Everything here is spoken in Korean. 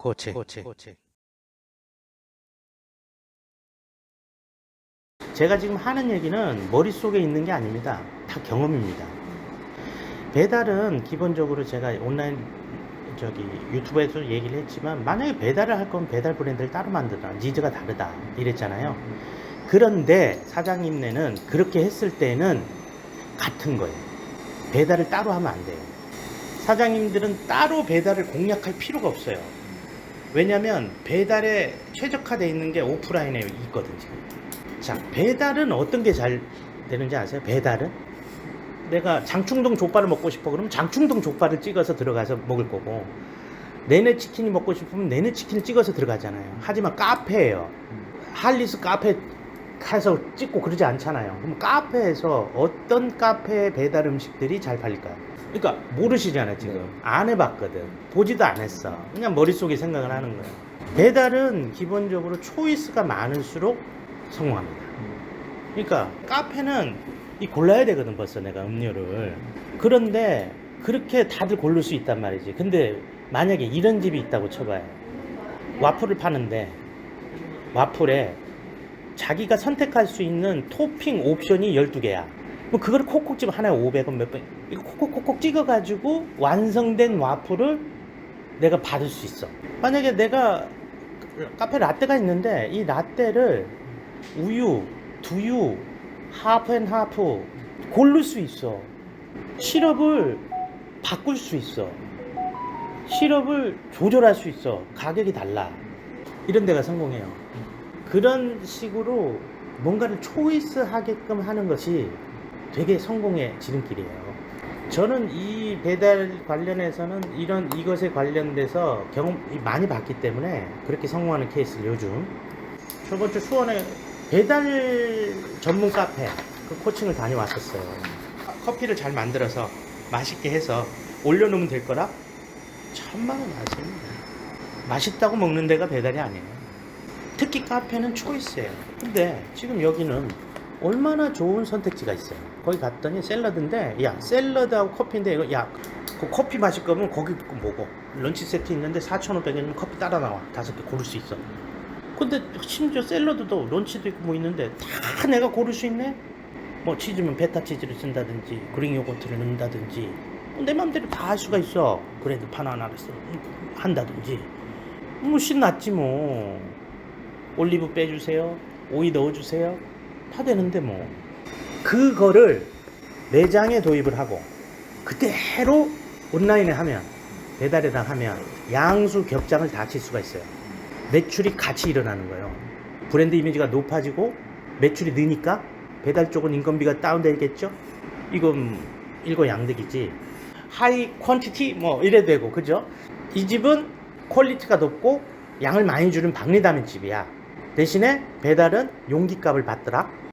고치, 고치, 고치. 제가 지금 하는 얘기는 머릿속에 있는 게 아닙니다. 다 경험입니다. 배달은 기본적으로 제가 온라인 저기 유튜브에서 얘기를 했지만 만약에 배달을 할 거면 배달 브랜드를 따로 만들라 니즈가 다르다 이랬잖아요. 그런데 사장님네는 그렇게 했을 때는 같은 거예요. 배달을 따로 하면 안 돼요. 사장님들은 따로 배달을 공략할 필요가 없어요. 왜냐면 배달에 최적화되어 있는 게 오프라인에 있거든 지금. 자 배달은 어떤 게 잘 되는지 아세요? 배달은 내가 장충동 족발을 먹고 싶어 그러면 장충동 족발을 찍어서 들어가서 먹을 거고 내내 치킨이 먹고 싶으면 내내 치킨을 찍어서 들어가잖아요. 하지만 카페예요. 할리스 카페 가서 찍고 그러지 않잖아요. 그럼 카페에서 어떤 카페의 배달 음식들이 잘 팔릴까요? 그러니까 모르시잖아요 지금. 네. 안 해봤거든. 보지도 안 했어. 그냥 머릿속에 생각을 하는 거예요 배달은 기본적으로 초이스가 많을수록 성공합니다. 그러니까 카페는 이 골라야 되거든 벌써 내가 음료를. 그런데 그렇게 다들 고를 수 있단 말이지. 근데 만약에 이런 집이 있다고 쳐봐요. 와플을 파는데 와플에 자기가 선택할 수 있는 토핑 옵션이 12개야. 뭐 그걸 콕콕 집어 하나에 500원 몇 번 이거 콕콕콕콕 찍어 가지고 완성된 와플을 내가 받을 수 있어. 만약에 내가 카페 라떼가 있는데 이 라떼를 우유, 두유, 하프 앤 하프 고를 수 있어. 시럽을 바꿀 수 있어. 시럽을 조절할 수 있어. 가격이 달라. 이런 데가 성공해요 그런 식으로 뭔가를 초이스 하게끔 하는 것이 되게 성공의 지름길이에요. 저는 이 배달 관련해서는 이런 이것에 관련돼서 경험이 많이 봤기 때문에 그렇게 성공하는 케이스를 요즘 저번 주 수원에 배달 전문 카페 그 코칭을 다녀왔었어요. 커피를 잘 만들어서 맛있게 해서 올려놓으면 될 거라 천만 원 아십니다. 맛있다고 먹는 데가 배달이 아니에요. 특히 카페는 초이스예요. 근데 지금 여기는 얼마나 좋은 선택지가 있어요. 거기 갔더니 샐러드인데, 야, 샐러드하고 커피인데, 이거, 야, 그 커피 마실 거면 거기 거 먹어. 런치 세트 있는데 4,500원이면 커피 따라 나와. 다섯 개 고를 수 있어. 근데 심지어 샐러드도 런치도 있고 뭐 있는데 다 내가 고를 수 있네? 뭐 치즈면 베타 치즈를 쓴다든지, 그릭 요거트를 넣는다든지, 뭐내 맘대로 다 할 수가 있어. 그래도 바나나를 써, 한다든지. 뭐 신났지 뭐. 올리브 빼주세요. 오이 넣어주세요. 다 되는데 뭐. 그거를 매장에 도입을 하고 그대로 온라인에 하면 배달에다 하면 양수 격장을 다 칠 수가 있어요. 매출이 같이 일어나는 거예요. 브랜드 이미지가 높아지고 매출이 느니까 배달 쪽은 인건비가 다운되겠죠? 이건 일거양득이지. 하이 퀀티티 뭐 이래 되고 그죠? 이 집은 퀄리티가 높고 양을 많이 주는 박리다면 집이야. 대신에 배달은 용기값을 받더라.